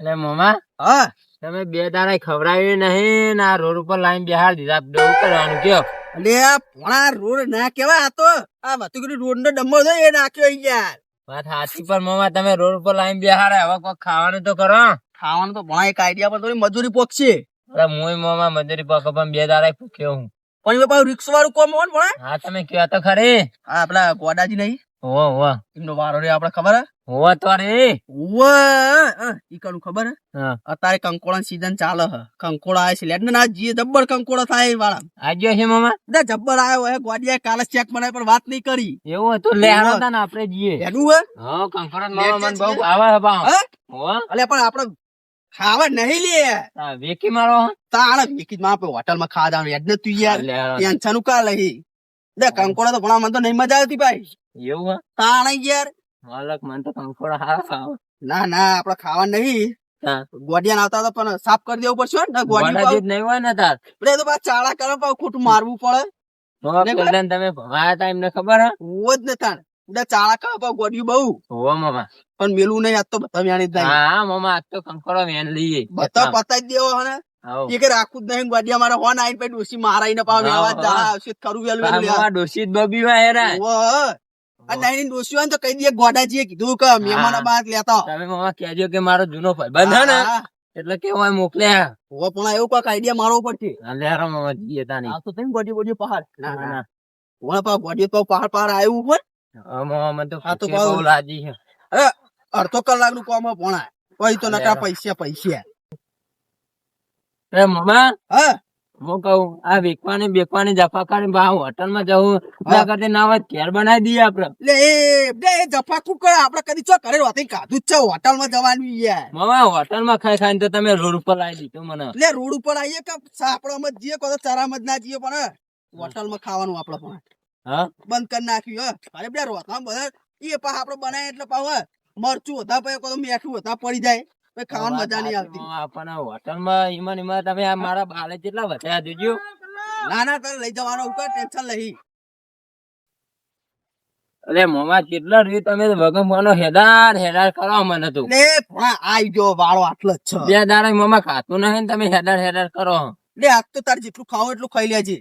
એટલે મોમા હા. તમે બે દાડા ખવડાવ્યું નહીં ને આ રોડ ઉપર લાઈન બિહાર દીધા. દેવું કરવાનું કયો? અલે આ પોણા રોડ ના કેવા હતો? આ વાતુગીરી રોડ નો ડમ્બો છે એ નાખ્યો યાર. વાત સાચી પણ મોમા તમે રોડ ઉપર લાઈન બિહાર હવે કોઈ ખાવાનું તો કરો. ખાવાનું તો ભણા એક આઈડિયા પર થોડી મજૂરી પોકશે અરે મુય મોમા મજૂરી પકો પણ બે દાડા ભૂખ્યો હું. પણ એ પાછું રિક્ષા વાળું કોમ હોય ને હા તમે કયો તો ખરે. આ આપડા ગોડાજી નહીં. હોવો હોવો. એમનો વારો રે આપડે ખબર હે? હોવો તો રે. ઓવે ઈ કનું ખબર હે? હા. અત્યારે કંકોળા સીઝન ચાલે હે. કંકોળા આવે છે લેડ ને જીએ જબ્બર કંકોળા થાય વાળા. આજે છે મામા. દે જબ્બર આવ્યો હે ગોડિયા કાલે ચેક મને પણ વાત નહીં કરી. એવું હતું લે આવતા ને આપણે જીએ એનું હે? હા કંકોળા મામા મને બહુ આવે હે બા હે? અલે પણ આપડે ખાવા નહીં લે. વેકી મારો તાણ વેકી માં આપણે હોટલમાં ખાવા જવાનું એડ ને તું યાર. ટેન્શનનું કા લઈ. દે કંકોડા તો ભણા મને તો નહીં મજા આવતી ભાઈ. એવું હે? તાણ યાર. માલક મને તો કંકોડા હારા ખાવા ના ના આપડે ખાવા નહીં. હા. ગોડિયા આવતા હતા પણ સાફ કરી દેવું પડશે ને ગોડિયા નહીં હોય ને તાર. એટલે તો પાછા ચાળા કરો ખોટું મારવું પડે. તમે ભવાયા તા એમને ખબર હા? જ ને તાણ. એટલે ચાળા પાછું ગોડિયું બહુ. હોવા મામા પણ. મેલું નહીં આજ તો બધા વ્યાણી જ નહીં હા હા મામા આજ તો કંકરો વેન લઈએ. બધા પતાઈ દેવો હને આવો. એ કે રાખું જ નહીં ગોડિયા મારે હોન આઈને પછી ડોસી મારાઈને પાછું હા, વ્યવહાર જા આવશે કરું વેલ વેલ જ બબી વા હેરા. ઓ આ નાની ડોસી હોય ને તો કહી દઈએ ગોડાજીએ કીધું કે મહેમાન બાત લેતા આવો. તમે મામા કહેજો કે મારો જૂનો ભાઈબંધ હે ને એટલે કે કેવાય મોકલ્યા હોવ પણ એવું કોઈક આઈડિયા મારવો પડશે. લે હારો મામા જીએ તાની. આ તો તેમ ગોડી ગોડી પહાડ. ના ના, ના ના. વણા પા ગોડી તો પહાડ પહાડ આવ્યું હોય. અડધો કલાકનું કોમ ભણા પછી તો નકા પૈસા પૈસા. હા? હું કહું આ વેકવાની બેકવાની જફા કરીને હોટલમાં જવું. ના કરતે ના હોય ઘેર બનાવી દઈએ આપડે લે એ બે એ જફાકુ કરે? આપડે કદી ચો કરે કાધું જ છે હોટલમાં જવાનું યાર મામા હોટલમાં ખાઈ ખાઈને તો તમે રોડ ઉપર લાવી દીધું મને. લે રોડ ઉપર આવીએ કે સાપડામાં જઈએ કો તો ચરામાં જ ના જઈએ પણ હોટલમાં ખાવાનું આપડે પણ. હા? બંધ કરી નાખ્યું હે. અરે બે રોતા બધા એ પા આપડે બનાય એટલે પાવ મરચું હતા પછી કોઈ મેઠું હતા પડી જાય. પછી ખાવાની મજા નહીં આવતી. આપણને હોટલમાં ઈમાન ઈમાન તમે આ મારા બાલે કેટલા વધ્યા જોજો ના ના તને લઈ જવાનો ઉપર ટેન્શન લઈ. અરે મોમા કેટલા રહ્યું તમે ભગવાન હેદાર હેદાર કરો મને તું. લે ભણા આઈ ગયો વાળો આટલો જ છે. બે દાડા મોમા ખાતું નહીં ને તમે હેદાર હેદાર કરો. લે આજ તો તાર જેટલું ખાવ એટલું ખાઈ લેજે.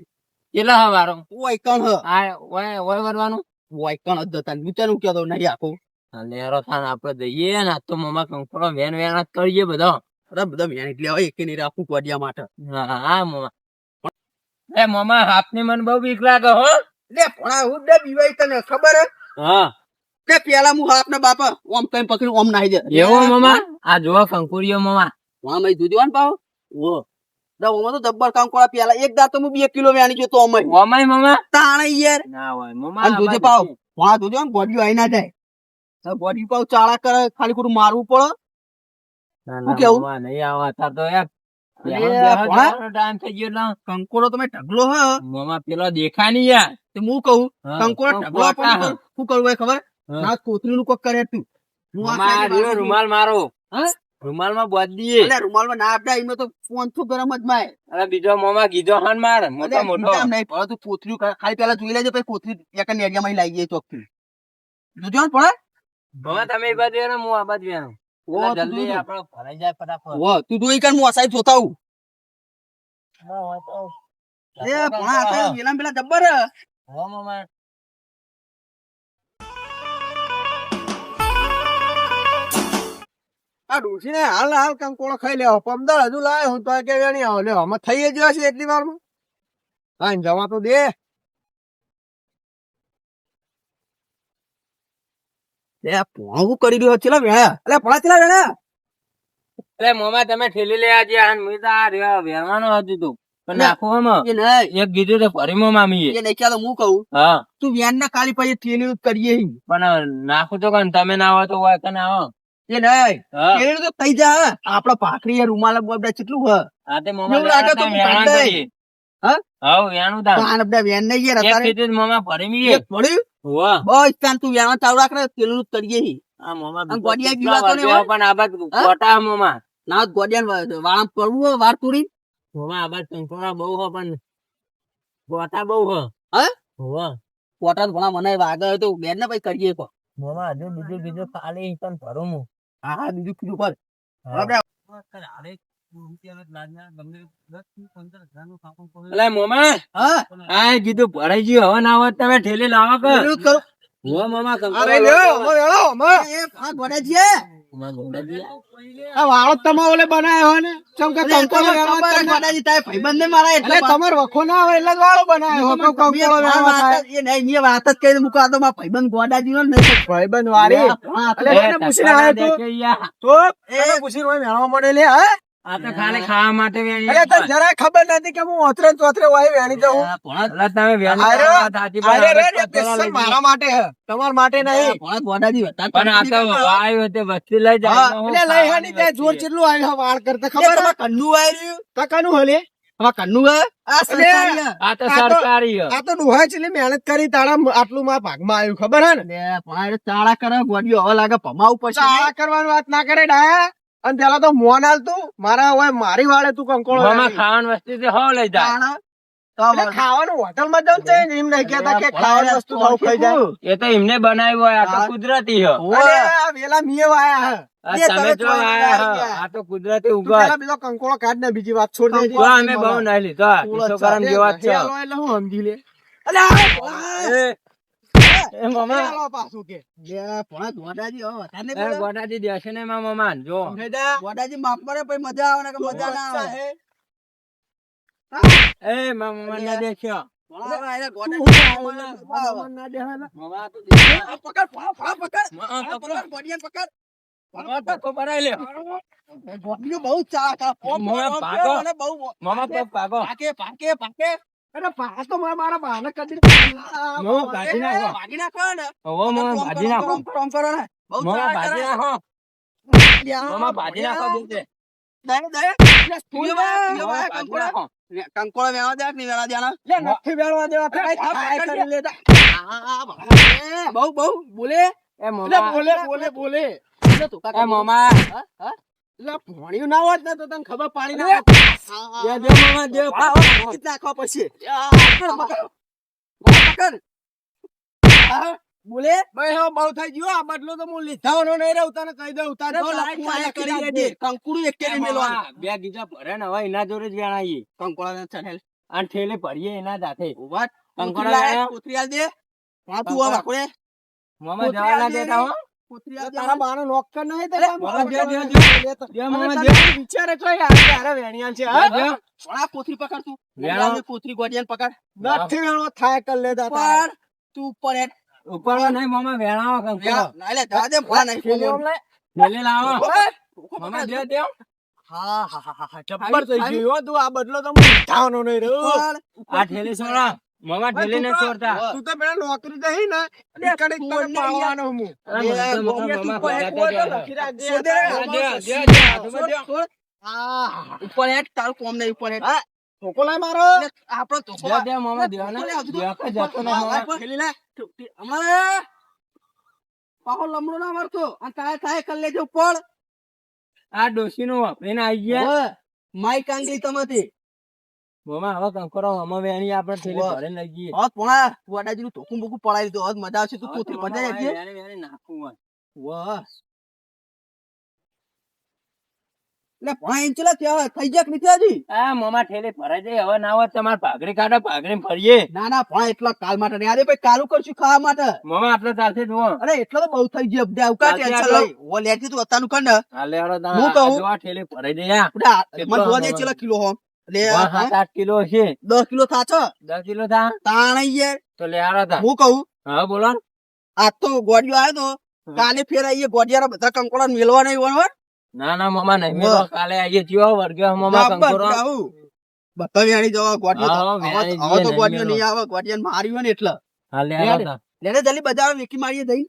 કેટલા હા મારો ઓય કણ હ આ ઓય ઓય વરવાનું ઓય કણ જ દતા વિચારું કેતો નહીં આખો નેરો થાન આપણે દઈએ ને તો મોમા કંકોડો વેન વેન જ કરીએ બધો. અરે બધા વેન એટલે હોય એક નહીં રાખું કોડિયા માટે. હા મમા. એ મમા હાપની મને બહુ બીક લાગે હો. લે પણ હું બે બીવાય તને ખબર હે? હા. કે પેલા હું હાથ ને બાપા ઓમ કઈ પકડી ઓમ નાહી દે. એવો મમા? આ જો કંકુરીઓ મમા. વાહ મય દૂધી વાન પાવ ઓ દા ઓમાં તો દબ્બર કામ કોળા પેલા એક દાતો હું બે કિલો વેણી ગયો તો અમાય ઓમાય મોમા? તાણે યાર. ના હોય મોમા અને પાવ. વા દૂધે આમ ગોડિયો આઈ ના જાય. ગોડી પાવ ચાળા કરે ખાલી ખોટું મારવું પડે. ના, ના? મોમા નહીં આવા તાર તો યાર કંકોડો તમે ઢગલો હ. મોમા પેલો દેખાય નહીં યાર. તે હું કહું કંકોડો ઢગલો પણ શું કરવું ખબર. ના કોથળી નું કોક કરે તું. રૂમાલ મારો. હા? રૂમાલમાં બોધ દઈએ રૂમાલમાં ના આપડા એમાં તો ફોન તો ગરમ જ માય અરે બીજો મોમા ગીધો હાન માર મોટો મોટો. નહીં પડે તું કોથળી ખાલી પેલા જોઈ લેજો પછી કોથળી એક નેડિયામાં લાવી જઈએ ચોકથી જોજો પડે મોમા તમે એ બાજુ એનો હું આ બાજુ એનો ઓ, તું જલ્દી આપણો ભરાઈ જાય ફટાફટ. ઓ તું જોઈ કર હું અસાઈ જોતા હું તો. એ પણ આ તો પેલા પેલા જબ્બર. હો મોમા. આ ડોશી ને હાલ હાલ કંકોળો ખાઈ લેવો. પમદાર હજુ લાવે હું તો કે વેણી આવો. લે અમે થઈ જ જશે એટલી વારમાં. હા જવા તો દે. લે પોણું કરી રહ્યો છે? લા વેણા? અલે પડા ચલા વેણા? એટલે મોમા તમે ઠેલી લે આજે આન મુઈ તો આ રહ્યા હતું તું. પણ નાખો હમ એક કીધું તો ફરી મો મામી એ નહીં તો હું કહું. હા. તું વેન ના કાલી પછી થેલી કરીએ પણ નાખું તો કન તમે ના આવો તો હોય કન આવો? એ નહીં. થેલી તો થઈ જા આપડે પાખડી રૂમાલ બોબડા કેટલું હ આ તે મોમા લાગે તો હું? હાવ બધા યાર એક કીધું મીએ પડ્યું બસ તાન વેણ રાખ ને આ મોમા ગોડિયા કેટલા જીવાતો નહીં પણ આ બાજુ હા? ખોટા ના ગોડિયા વાળા પડવું વાર તુરી મોમા આ કંકોડા બહુ હો પણ બહુ હ? હા? હોવા પોટા ઘણા મને વાગે તો બેન ને પછી કરીએ કો મોમાં હજુ બીજું બીજું ખાલી પણ ભરું હું. હા હા બીજું કીધું પર મોમાં હા. કીધું ભરાઈ ગયું હવે ના હોત તમે ઠેલી લાવો કરું. મામા અરે લ્યો, વેળો. એ. આ વાળો તમે ઓલે ને ચમ કે ભાઈબંધ ને મારા એટલે તમારે વખો ના આવે એટલે વાળો ખબર હે, એ નહીં, એ વાત જ કરીને મૂકો. તો ભાઈબંધ ગોડાજી નો નહીં ભાઈબંધ એ પૂછીને આવ્યો તું? એને પૂછીને હોય વેણવા મળે લે, હે? આ તો ખાલી ખાવા માટે વેણી તને જરાય ખબર નથી કે હું ઓતરે ચોતરે વેણી જાઉં. તમે વેણી મારા માટે તમારા માટે નહીં. ગોડાજી પણ આ તો વસ્તી લઈ જાય તો એટલે લઈ હાની જોર વાળ કરતા. ખબર ખબર હે? કન્નું આવ્યું? ટકાનું હલે હવે કન્નું આ તો આ તો- સરકારી આ તો ડોહા ચેટલી મહેનત કરી તારા આટલું મારા ભાગમાં આવ્યું ખબર હે ને? પણ ચાળા કરે ગોડીઓ હવે લાગે પમાવું પછી. ચાળા કરવાની વાત ના કરે ડાયા અને પેલા તો મોન તું મારા હોય મારી વાળે તું કંકોળો મામા. ખાવાની વસ્તી થી હવ લઈ ખાવાનું હોટલમાં જાઉં છે એમ નહીં કેતા કે ખાવાની વસ્તુ ભાવ ખાઈ જાય. એ તો એમને બનાવ્યું હોય આ તો કુદરતી હે વેલા મીએ વાયા હે. તો આયા આ તો કુદરતી તું પેલો કંકોળો કાઢ ને બીજી વાત છોડ દે અમે બહુ નહીં લીધો જેવા છે. એટલે હું સમજી લે. અલ્યા, ભોળા. એ, મામા. ચાલો પાછું કે. લે, ભોળા ગોડાજી હવે વધારે એ ગોડાજી દેશે ને મારા મામા જો. સમજ્યા? ગોડાજી માફ કરે પછી મજા આવે ને કે મજા ના આવે. એ મામા ને દેખ્યો ભોળા, એને તું ગોડાજી હું ના દેખાય બહુ ચાક. મને પાકે પાકે પાકે અરે પાસ તો મારા મારા બહાને કરી દીધી. આ નાખો. ને ભાજી નાખો કરો, ને ભાજી નાખો ભાજી નાખો દીધે. દે, દે. લે, પીવા, પીવા, મામા ભાજી કંકોડા. નાખો લે, કંકોડો વેણવા દે કે? લે, નથી વેળવા દેવા કઈ થાય કરી લે. બહુ બહુ બોલે એ બોલે બોલે બોલે તું કાકા એ મામા હા, હા? એટલે ભણ્યું ના હોત ને તો તને ખબર પાડી ના હા, હા, દે હા. દે મામા દે આ, આ, નાખવા પછી પકડ, પકડ. પકડ. બોલે ભાઈ હવે બહુ થઈ ગયું આ બદલો તો હું લીધાવાનો નહીં રહું તને કહી દઉં તાર અરે જો લાઈટ લખવું ચાલે આયા કરી કરી દે કંકુડું એક એ મેલવાનું. બે ગીતા ભરે ને હવે એના જોડે જ વેણાઈએ કંકોડાને ચણેલ. અને ઠેલે ભરીએ એના જાતે ઊભા. કંકોડા ઉતરી આલ દે. હા, તું હવે મામા જવા ના દેતા હો. તારા બાનો નોકર નહીં તો. વિચારે યાર વેણિયા છે હા? આ પકડ તું. વેણો. આ કોથળી પકડ. નથી વેણો થાય કર લેતા તારે. તું ઉપર હેઠ. ઉપરવા નહીં મામા વેણાવો કંકોડો. ના, લે, જવા દે, ભલા નહીં. થેલી આમ લે. ઠેલે લાવો મામા દે દે હા હા હા હા જબ્બર થઈ ગયું તું આ બદલો તો હું લીધાવાનો નહીં રહ્યો આ ઠેલી છોડો મામા ઠેલી ને છોડતા તું તો પેલા નોકરી જઈ ને તું હું ઉપર તારું કોમ નહીં ઉપર. ધોકો લાય મારો. આપણો ધોકો દે, દે, મામા દે ને. લે, હજુ તો દે કે જતો ને ઉપર. મામા. લે. અમારે પાહો લમડો ના મારતો. અને તારે થાય કર લેજો પણ આ ડોશી નું વાપરીને આઈ ગયા. માઈક આંગળી તમારી. મામા હવે કંકોરો અમે વેણી આપણે થેલી ભરે લઈ હત પોણા ગોડાજી નું ટોકું બોકું પડાવી દીધું હોત મજા આવશે તું કોથળી મજા આવી વેણી. વાહ લે પોણા ઇંચ લે ત્યાં થઈ જાય કે નથી હજી? આ મામા થેલી ભરાઈ જાય. હવે ના હોત તમાર ભાગરી કાઢો ભાગરી ફરીએ. ના ના પોણા એટલા કાલ માટે નહીં. અરે ભાઈ કાલું કરશું ખાવા માટે? મામા આટલો ચાલશે જુઓ. અરે એટલો તો બહુ થઈ ગયો. અબડે અવકાશ ચાલશે ટેન્શન લઈ. ઓ લેતી તું અત્યારનું કર ને. હાલે હું કહું? આ થેલી ભરાઈ જાય. આ. મને જોવા દે હમણાં? કિલો હો. લે કિલો છે. દસ કિલો થાચો દસ કિલો થા? તાણ યાર. તો લે થા. હું કહું? હા બોલો આજ તો ગોડિયો આવ્યો તો. કાલે ફેર આઈએ ગોડિયાના બધા કંકોડા મેલવા નહીં હોય ના ના મામા નહીં. કાલે આઈએ મામા કંકોરો બધા વેણી જવા ગોડિયો તો- વેણી હવે તો ગોડિયો નહીં આવે ગોડિયાને માર્યું ને એટલે. થા. લેને જલ્દી બજાર વેકી મારીએ જઈ.